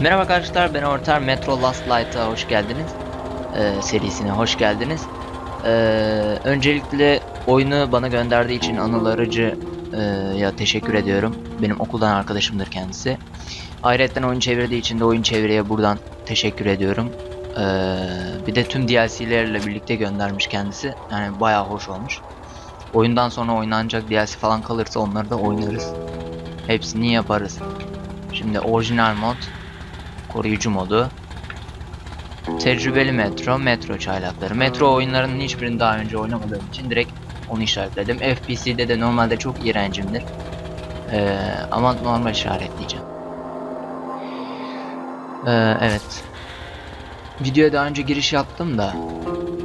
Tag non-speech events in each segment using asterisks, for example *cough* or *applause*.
Merhaba arkadaşlar ben Ortar Metro Last Light'a hoş geldiniz. Ee, serisine hoş geldiniz. Ee, öncelikle oyunu bana gönderdiği için Anıl Arıcı e, ya teşekkür ediyorum. Benim okuldan arkadaşımdır kendisi. Ayrıca oyun çevirdiği için de oyun çeviriye buradan teşekkür ediyorum. Ee, bir de tüm DLC'lerle birlikte göndermiş kendisi. Yani bayağı hoş olmuş. Oyundan sonra oynanacak DLC falan kalırsa onları da oynarız. Hepsini yaparız. Şimdi orijinal mod koruyucu modu. Tecrübeli metro metro çaylakları. Metro oyunlarının hiçbirini daha önce oynamadığım için direkt onu işaretledim. FPC'de de normalde çok iğrencimdir. Ee, ama normal işaretleyeceğim Ee, evet. Videoya daha önce giriş yaptım da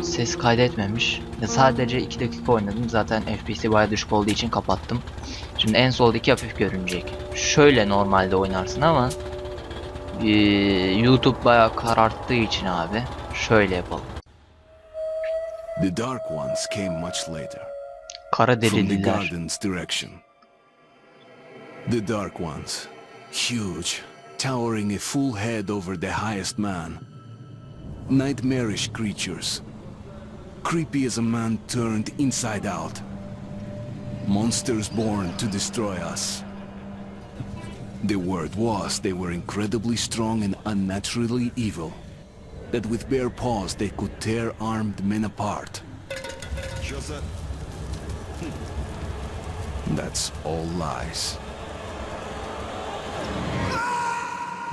ses kaydetmemiş. Ya sadece 2 dakika oynadım. Zaten FPS bayağı düşük olduğu için kapattım. Şimdi en soldaki hafif görünecek. Şöyle normalde oynarsın ama ee, YouTube bayağı kararttığı için abi şöyle yapalım. The Dark Ones came much later, Kara from the delililer. garden's direction. The Dark Ones, huge, towering a full head over the highest man. Nightmarish creatures, creepy as a man turned inside out. Monsters born to destroy us. The word was they were incredibly strong and unnaturally evil. That with bare paws they could tear armed men apart. That's all lies.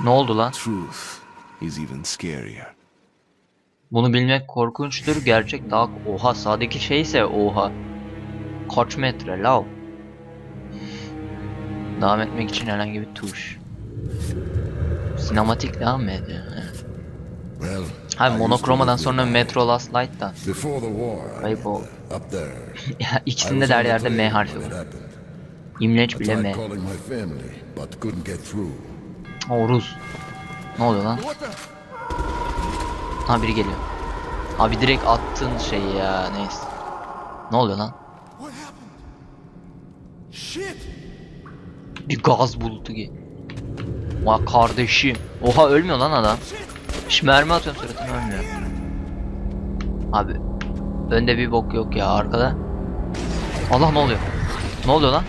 Ne oldu lan? Truth is even scarier. Bunu bilmek korkunçtur. Gerçek daha oha sağdaki şeyse oha. Kaç metre lav. Devam etmek için herhangi bir tuş. Sinematik devam mı ediyor? Evet. Well, Ha I used to monokromadan sonra Metro Last Light'tan. Before the war, Kayıp o. up there. *laughs* Ya ikisinde de her yerde M harfi var. İmleç bile M. O Rus. Ne oluyor lan? Ha biri geliyor. Abi direkt attığın şey ya neyse. Ne oluyor lan? Bir gaz bulutu gibi. Vay kardeşim. Oha ölmüyor lan adam. Hiç mermi atıyorum suratına ölmüyor. Abi. Önde bir bok yok ya arkada. Allah ne oluyor? Ne oluyor lan?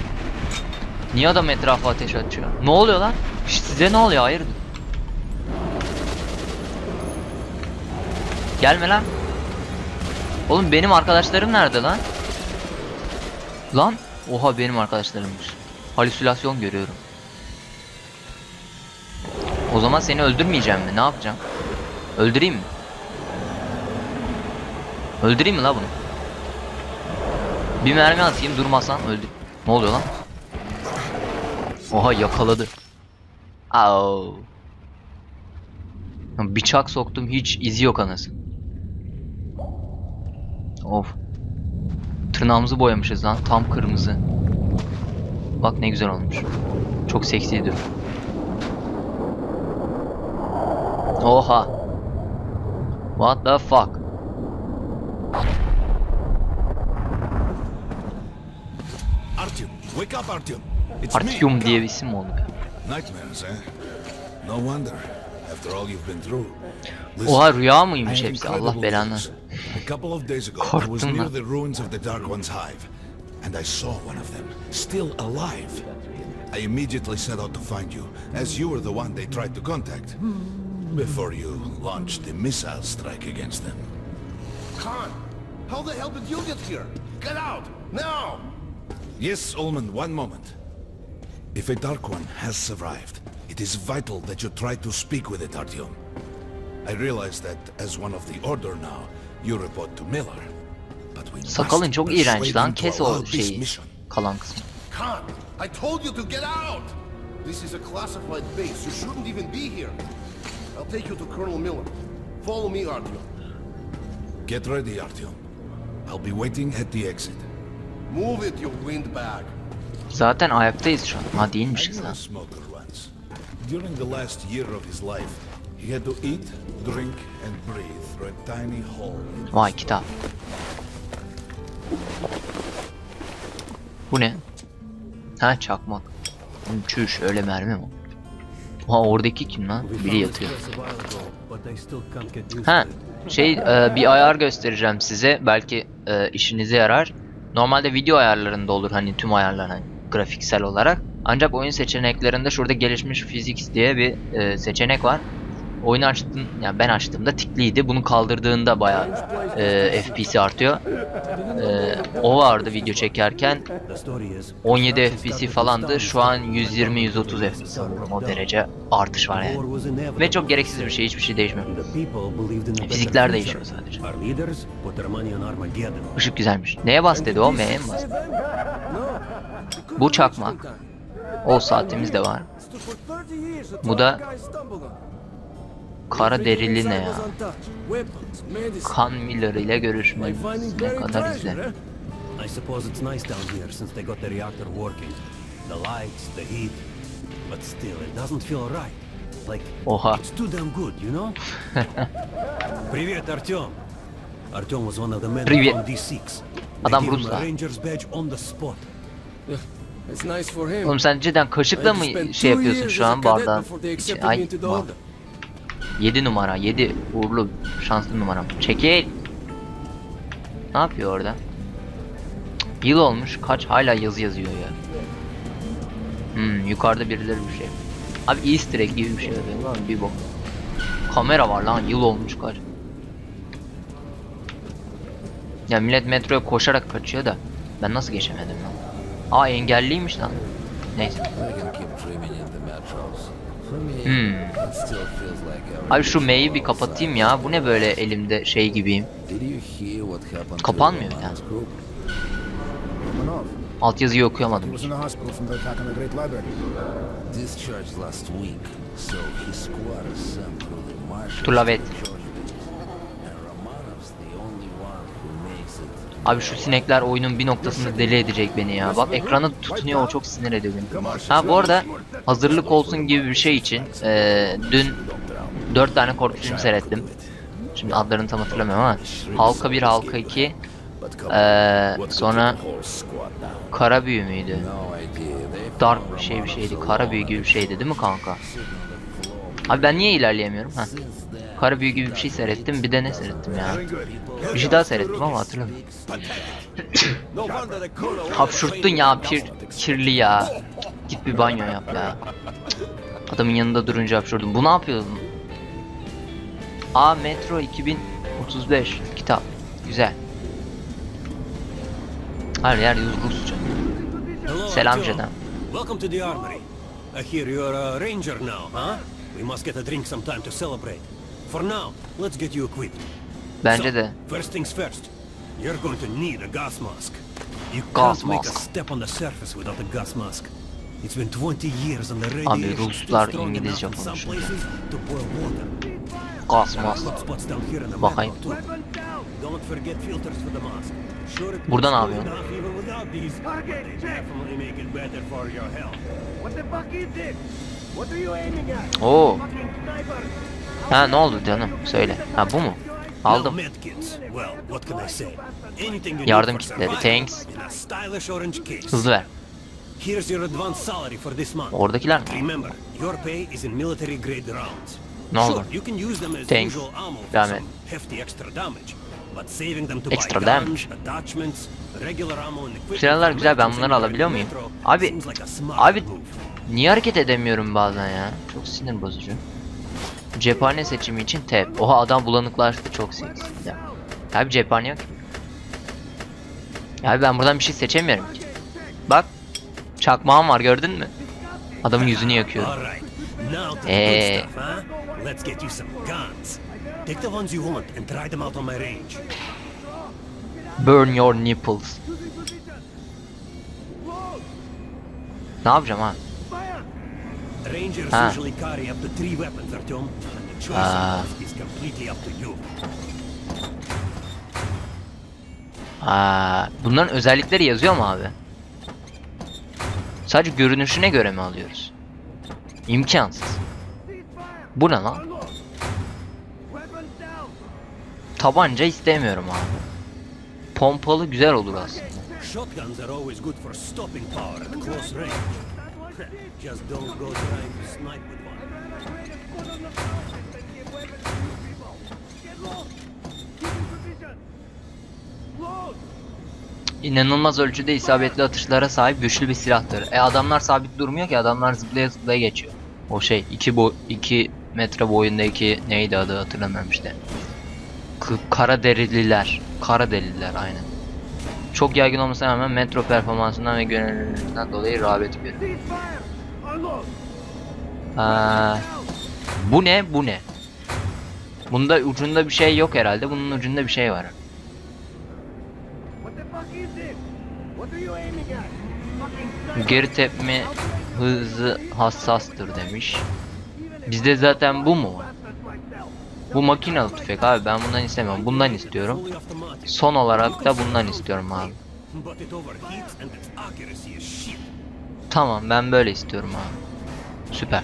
Niye adam etrafa ateş açıyor? Ne oluyor lan? Size ne oluyor? Hayırdır? Gelme lan. Oğlum benim arkadaşlarım nerede lan? Lan? Oha benim arkadaşlarımmış. Halüsinasyon görüyorum. O zaman seni öldürmeyeceğim mi? Ne yapacağım? Öldüreyim mi? Öldüreyim mi la bunu? Bir mermi atayım durmasan öldür. Ne oluyor lan? Oha yakaladı. Au. Bıçak soktum hiç izi yok anası. Of. Tırnağımızı boyamışız lan tam kırmızı. Bak ne güzel olmuş. Çok seksi duruyor. Oha. What the fuck? Artyom, wake up, Artyom. Artyom diye bir isim mi oldu? Nightmares, eh? No wonder. After all you've been through. Oha rüya mıymış hepsi Allah belanı. Korktum lan. And I saw one of them, still alive. I immediately set out to find you, as you were the one they tried to contact, before you launched the missile strike against them. Khan, how the hell did you get here? Get out, now! Yes, Ullman, one moment. If a Dark One has survived, it is vital that you try to speak with it, Artyom. I realize that as one of the Order now, you report to Miller. Sakalın çok iğrenç lan. Kes o şeyi. Kalan kısmı. Khan, I told you to get out! This is a classified base. You shouldn't even be here. I'll take you to Colonel Miller. Follow me, Artyom. Get ready, Artyom. I'll be waiting at the exit. Move it, you windbag. Zaten ayaktayız şu an. Ha değilmişiz lan. During the last year of his life, he had to eat, drink, and breathe through a tiny hole. Vay kitap. Bu ne? Ha çakmak. Çüş öyle mermi mi? Ha oradaki kim lan? Biri yatıyor. Ha şey e, bir ayar göstereceğim size. Belki e, işinize yarar. Normalde video ayarlarında olur hani tüm ayarlar hani grafiksel olarak. Ancak oyun seçeneklerinde şurada gelişmiş physics diye bir e, seçenek var. Oyunu açtım, yani ben açtığımda tikliydi. Bunu kaldırdığında bayağı e, FPS artıyor. E, o vardı video çekerken. The story is, 17 construction FPS falandı. Şu an in 120-130 FPS sanırım. O derece artış var yani. Ve çok gereksiz bir şey. Hiçbir şey değişmiyor. Fizikler değişiyor sadece. Işık güzelmiş. Neye bas dedi o? M'ye mi bas? Bu çakmak. O saatimiz de var. Bu da kara derili ne ya? Kan Miller ile görüşmemiz ne kadar izle. I suppose it's nice down here since they got the reactor working. The lights, the heat. But still, it doesn't feel right. Like, Oha. it's too damn good, you know? *laughs* Привет, Артем. Артем was one of the men Привет. from D6. They Adam gave him Rus a da. Ranger's badge on the spot. It's nice for him. Oğlum sen cidden kaşıkla I mı spent şey two yapıyorsun years şu as a an cadet bardağın? before they içi- accepted me Ay, into the ma- order. 7 numara 7 uğurlu şanslı numaram. Çekil. Ne yapıyor orada? Yıl olmuş kaç hala yazı yazıyor ya. Hmm yukarıda birileri bir şey. Abi easter egg gibi bir şey yapıyor lan bir bok. Kamera var lan yıl olmuş kaç. Ya millet metroya koşarak kaçıyor da ben nasıl geçemedim lan? Aa engelliymiş lan. Neyse. Hmm. Abi şu M'yi bir kapatayım ya. Bu ne böyle elimde şey gibiyim. Kapanmıyor ya. Altyazıyı okuyamadım hiç. Abi şu sinekler oyunun bir noktasında deli edecek beni ya. Bak ekranı tutunuyor o çok sinir ediyor beni. Ha bu arada hazırlık olsun gibi bir şey için eee, dün 4 tane korku filmi seyrettim. Şimdi adlarını tam hatırlamıyorum ama Halka 1, Halka 2 eee, sonra Kara Büyü müydü? Dark bir şey bir şeydi. Kara Büyü gibi bir şeydi değil mi kanka? Abi ben niye ilerleyemiyorum? Ha. Kara Büyü gibi bir şey seyrettim. Bir de ne seyrettim ya? Bir şey daha seyrettim ama hatırlamıyorum. *laughs* Hapşurttun ya pir, kirli ya. Git bir banyo yap ya. Adamın yanında durunca hapşurdum. Bu ne yapıyordun? A Metro 2035 kitap. Güzel. Her yer Rusça. Selam canım. Welcome to the armory. I hear you're a ranger now, huh? We must get a drink sometime to celebrate. For now, let's get you equipped. Bence So, de. First things first. You're going to need a gas mask. You Gas can't make a mask. step on the surface without a gas mask. It's been 20 years and the Abi radiation is Ruslar still strong İngilizce enough in some konuşuyor. places to boil water. Gas mask. hot spots down here in the Bakayım. metro too. Don't forget filters for the mask. Sure, it Burada ne makes yapıyorsun? good enough even without these, but they definitely make it better for your health. Oo. Ha ne oldu canım? Söyle. Ha bu mu? Aldım. Yardım kitleri, thanks. Hızlı ver. Here's your advance salary for this month. Oradakiler mi? Remember, your pay is in military grade rounds. Ne oldu? Sure, you can use them as Thanks. usual ammo for some hefty extra damage. But saving them to Extra buy guns, attachments, regular ammo and equipment Silahlar güzel, ben bunları alabiliyor muyum? Abi- abi-. Niye hareket edemiyorum bazen ya? Çok sinir bozucu. Cephane seçimi için tab. Oha adam bulanıklaştı çok seksi. Ya. Abi cephane yok. Abi ben buradan bir şey seçemiyorum ki. Bak. Çakmağım var gördün mü? Adamın yüzünü yakıyor. Range. Burn your nipples. Ne yapacağım ha? Rangers Ah. usually carry up to three weapons, Artyom, and the choice Ah. of those is completely up to you. Aa, bunların özellikleri yazıyor mu abi? Sadece görünüşüne göre mi alıyoruz? İmkansız. Bu ne lan? Tabanca istemiyorum abi. Pompalı güzel olur aslında. Just don't go trying to snipe with one. İnanılmaz ölçüde isabetli atışlara sahip güçlü bir silahtır. E adamlar sabit durmuyor ki adamlar zıplaya zıplaya geçiyor. O şey 2 bo 2 metre boyundaki neydi adı hatırlamıyorum işte. K kara derililer. Kara derililer aynen. Çok yaygın olmasına rağmen metro performansından ve gönüllülüğünden dolayı rağbet görüyor. Bu ne? Bu ne? Bunda ucunda bir şey yok herhalde. Bunun ucunda bir şey var. Geri tepme hızı hassastır demiş. Bizde zaten bu mu? Bu makinalı tüfek abi ben bundan istemiyorum. Bundan istiyorum. Son olarak da bundan istiyorum abi. Tamam ben böyle istiyorum abi. Süper.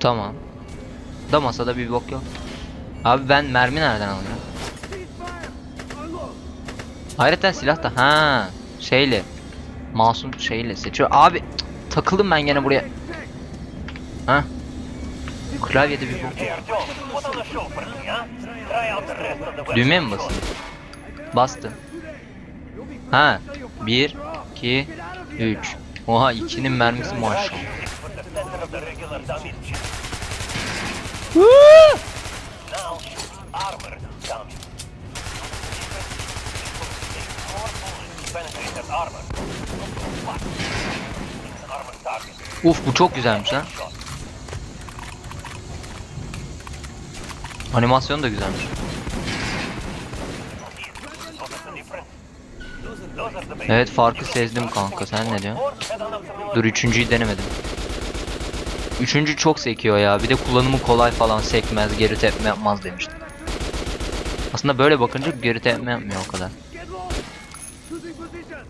Tamam. Da masada bir bok yok. Abi ben mermi nereden alıyorum? Hayretten silah da ha şeyle masum şeyle seçiyor. Abi takıldım ben gene buraya. Ha? Klavyede bir bok yok. Düğmeye mi basayım? Bastım. Ha. 1 2 3 Oha ikinin mermisi maşallah. Uf bu çok güzelmiş lan. Animasyon da güzelmiş. Evet farkı sezdim kanka sen ne diyorsun? Dur üçüncüyü denemedim. Üçüncü çok sekiyor ya bir de kullanımı kolay falan sekmez geri tepme yapmaz demiştim. Aslında böyle bakınca geri tepme yapmıyor o kadar.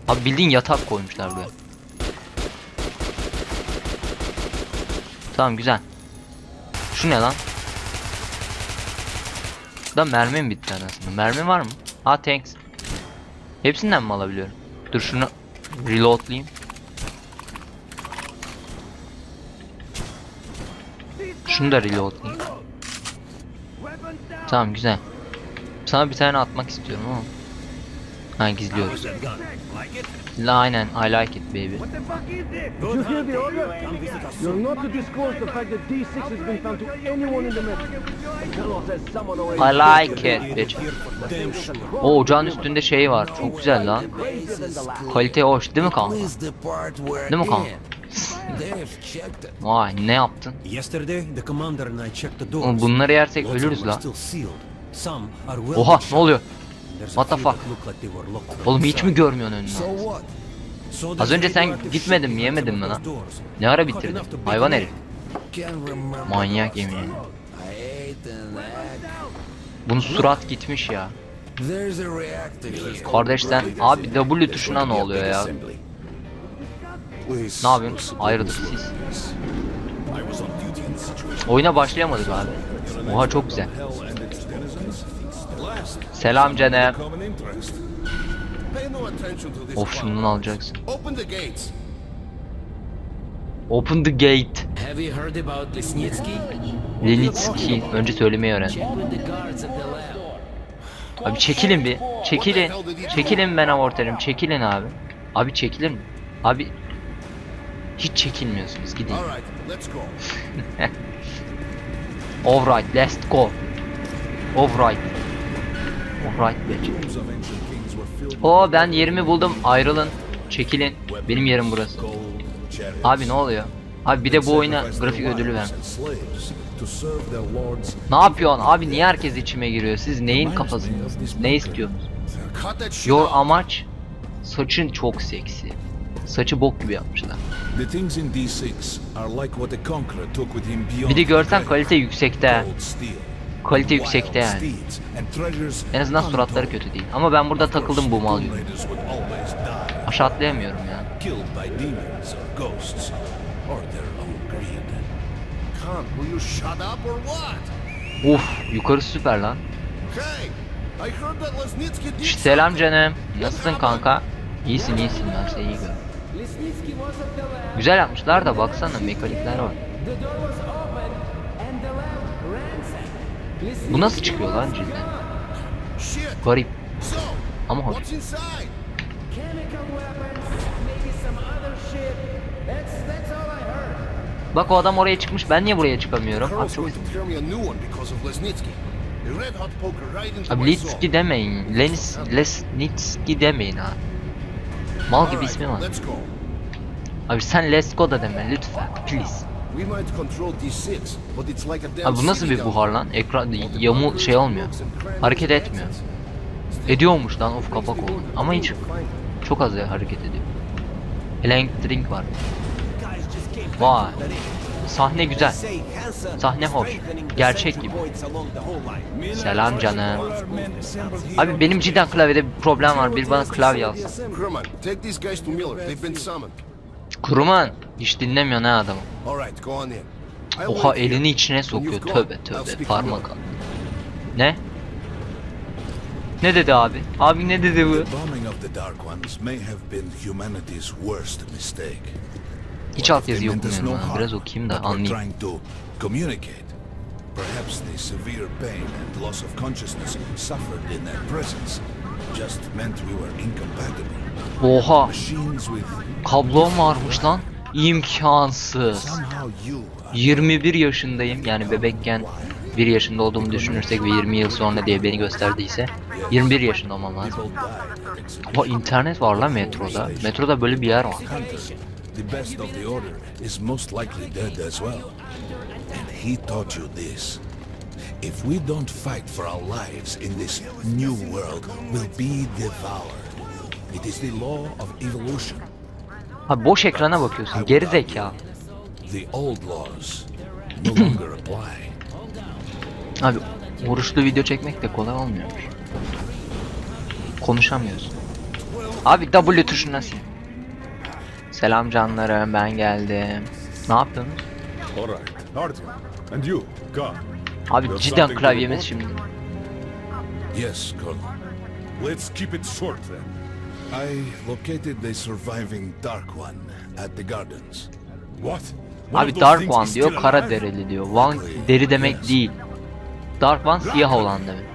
Abi bildiğin yatak koymuşlar buraya. Tamam güzel. Şu ne lan? Da mermi mi bitti anasını? Mermi var mı? Ha thanks. Hepsinden mi alabiliyorum? Dur şunu reloadlayayım. Şunu da reloadlayayım. Tamam güzel. Sana bir tane atmak istiyorum ama. Ha gizliyoruz. La aynen I like it baby. You hear the order? You're not to disclose the fact that D6 has been found to anyone in the I like it bitch. O ocağın üstünde şey var. Çok güzel lan. Kalite hoş değil mi kanka? Değil mi kanka? Vay ne yaptın? Bunları yersek ölürüz la. Oha ne oluyor? What the fuck? Oğlum hiç mi görmüyorsun önünü? Az önce sen gitmedin mi, in yemedin mi lan? Ne ara bitirdin? Hayvan an herif. Manyak yemin last ederim. one. I ate an egg. Bunun surat gitmiş ya. Kardeş sen abi W tuşuna ne oluyor ya? Ne yapıyorsun? Ayrıldık siz. Oyuna başlayamadık abi. Oha çok güzel. Selam this Of şundan alacaksın. Open the gates. Open the gate. Have you heard about Lesnitsky? Lenitski. Önce söylemeyi öğren. Abi çekilin bir. Çekilin. Çekilin ben avorterim. Çekilin abi. Abi çekilir mi? Abi hiç çekilmiyorsunuz. Gidin. All right, let's go. *laughs* Alright, let's go. Alright. Were filled Oo ben yerimi buldum. Ayrılın. Çekilin. Benim yerim burası. Abi ne oluyor? Abi bir de bu oyuna grafik ödülü ver. Ne yapıyorsun? Abi niye herkes içime giriyor? Siz neyin kafasındasınız? Ne istiyorsunuz? Your amaç saçın çok seksi. Saçı bok gibi yapmışlar. The things in D6 are like what the conqueror took with him beyond Bir de görsen kalite yüksekte. Kalite yüksekte yani. En azından suratları kötü değil. Ama ben burada takıldım bu mal gibi. Aşağı atlayamıyorum ya. Uf yukarı süper lan. Selam canım. Nasılsın kanka? İyisin iyisin ben seni iyi görüyorum. Güzel yapmışlar da baksana mekanikler var. Bu nasıl çıkıyor lan cidden? Garip ama hoş. Bak o adam oraya çıkmış ben niye buraya çıkamıyorum? Abi çok... Litski demeyin. Lenis, Lesnitski demeyin ha. Mal gibi ismi var. Abi sen Lesko da deme lütfen. Please. We might control D6, but it's like a damn Abi bu nasıl bir buhar lan? Ekran yamu şey olmuyor. Hareket etmiyor. Ediyormuş lan of kapak oldu. Ama hiç çok az ya hareket ediyor. Elektrik var. Vay. Sahne güzel. Sahne hoş. Gerçek gibi. Selam canım. Abi benim cidden klavyede bir problem var. Bir bana klavye alsın. Kuruman. Hiç dinlemiyor ne adamı. Oha elini içine sokuyor. Tövbe tövbe. Parmak al. Ne? Ne dedi abi? Abi ne dedi bu? Hiç alt yazı okumuyorum harm, Biraz okuyayım da anlayayım. Perhaps the severe pain and loss of consciousness suffered in their presence just meant we were incompatible. Oha. Kablom varmış lan. İmkansız. somehow you are 21 yaşındayım. Yani bebekken 1 yaşında olduğumu düşünürsek ve 20 yıl sonra diye beni gösterdiyse 21 yaşında olmam lazım. Ama internet var lan metroda. Metroda böyle bir yer var. The best of the order, is most likely dead as well. And he taught you this. If we don't fight for our lives in this new world, we'll be devoured. It is the law of evolution. Abi boş ekrana bakıyorsun. Geri zeka. The old laws no longer apply. Abi vuruşlu video çekmek de kolay olmuyor. Konuşamıyorsun. Abi W tuşuna sil. Selam canlarım ben geldim. Ne yaptınız? And you. Abi cidden klavyemiz şimdi. Yes, Colonel. Let's keep it short then. I located the surviving Dark One at the gardens. What? Abi Dark One diyor kara derili diyor. One deri demek değil. Dark One siyah olan demek.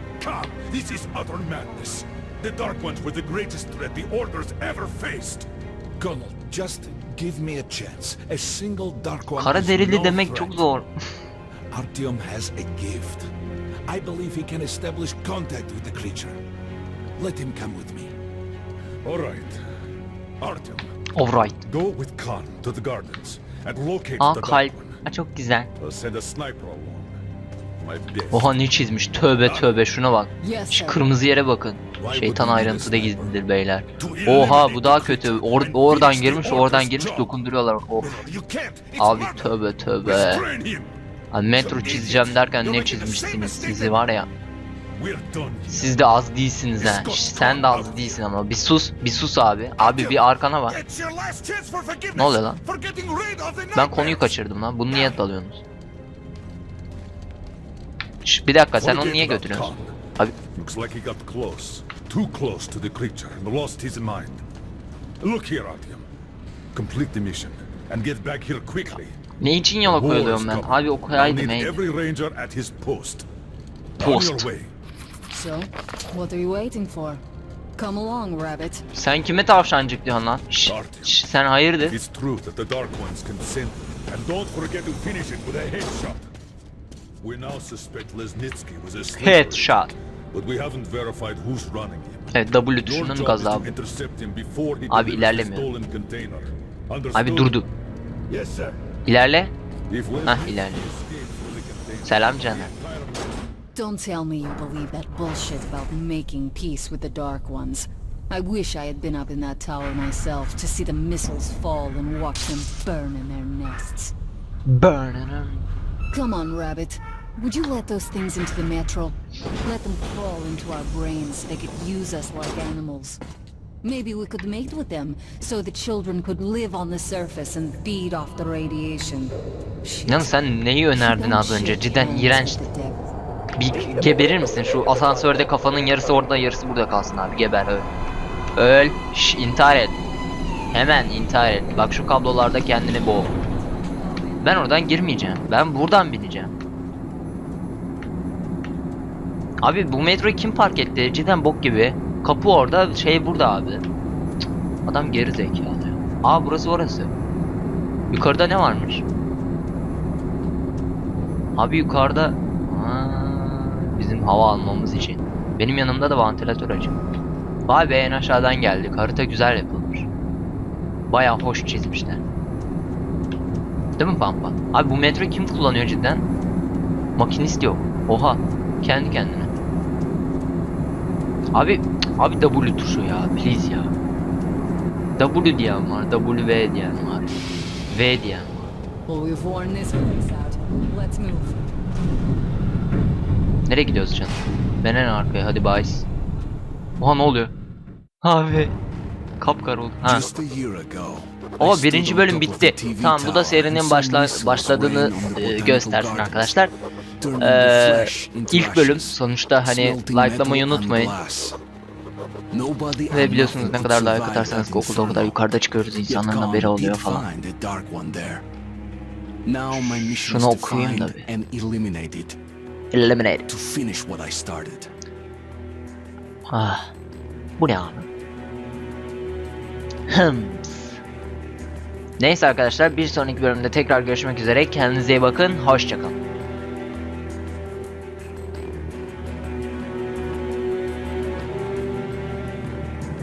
This is utter madness. The Dark Ones were the greatest threat the Order's ever faced. Colonel, just give me a chance. A single Dark One Kara derili no demek threat. çok zor. *laughs* Artyom has a gift. I believe he can establish contact with the creature. Let him come with me. All right. Artyom, Alright. go with Khan to the gardens and locate Aa the kalp. Ha, çok güzel. I'll send a sniper along. My best. Oha ne çizmiş. Tövbe tövbe şuna bak. Şu kırmızı yere bakın. Şeytan ayrıntıda gizlidir beyler. Oha bu daha kötü. Or- oradan girmiş oradan girmiş dokunduruyorlar. Of. Abi tövbe tövbe. Abi metro çizeceğim derken ne çizmişsiniz sizi var ya. Siz de az değilsiniz ha. Şş, Sen de az değilsin ama. Bir sus, bir sus abi. Abi bir arkana bak. Ne oluyor lan? Ben konuyu kaçırdım lan. Bunu niye dalıyorsunuz? Şş, bir dakika sen onu niye götürüyorsun? Abi Looks like he got close. Too close to the creature and lost his mind. Look here, Artyom. Complete the mission and get back here quickly. ne için yola koyuluyorum ben? Abi I'll okuyaydım need ey. every ranger at his post. Post. So, what are you waiting for? Come along, Rabbit. Sen kime tavşancık diyorsun lan? Şş, şş, sen hayırdır? It's true that the Dark Ones can send, and don't forget to finish it with a headshot. We now suspect Lesnitsky was a sleeper, Headshot. but we haven't verified who's running him. Evet W tuşunun gazabı. Abi ilerlemiyor. Abi durdu. Yes, sir. İlerle. Hah ilerle. Selam canım. Don't tell me you believe that bullshit about making peace with the Dark Ones. I wish I had been up in that tower myself to see the missiles fall and watch them burn in their nests. Burn. Come on, Rabbit. Would you let those things into the metro? Let them crawl into our brains so they could use us like animals. Maybe we could mate with them so the children could live on the surface and feed off the radiation. Shit. Yalnız sen neyi önerdin az önce? Cidden iğrenç. Bir geberir misin? Şu asansörde kafanın yarısı orada yarısı burada kalsın abi. Geber öyle. Öl. Şş, intihar et. Hemen intihar et. Bak şu kablolarda kendini boğ. Ben oradan girmeyeceğim. Ben buradan bineceğim. Abi bu metroyu kim park etti? Cidden bok gibi. Kapı orada, şey burada abi. Adam geri zekalı. Aa burası orası. Yukarıda ne varmış? Abi yukarıda bizim hava almamız için. Benim yanımda da vantilatör açık. Vay be en aşağıdan geldik. Harita güzel yapılmış. Baya hoş çizmişler. Değil mi Pampa? Abi bu metro kim kullanıyor cidden? Makinist yok. Oha. Kendi kendine. Abi abi W tuşu ya. Please ya. W diyen var. W diyen var. V diyen var. Well, we've worn this place out. Let's move. Nereye gidiyoruz canım? Ben en arkaya hadi bye. Oha ne oluyor? Abi. Kapkar oldu. Ha. O birinci bölüm bitti. Tamam bu da serinin başla başladığını e, göstersin arkadaşlar. Ee, ilk bölüm sonuçta hani likelamayı unutmayın. Ve biliyorsunuz ne kadar survive atarsanız okulda o kadar yukarıda çıkıyoruz insanların haberi oluyor falan. Şunu okuyayım da bir. And eliminate it, Eliminate. to finish what I started. Ah. Bu ne abi? Hıms. Neyse arkadaşlar bir sonraki bölümde tekrar görüşmek üzere. Kendinize iyi bakın. Hoşçakalın.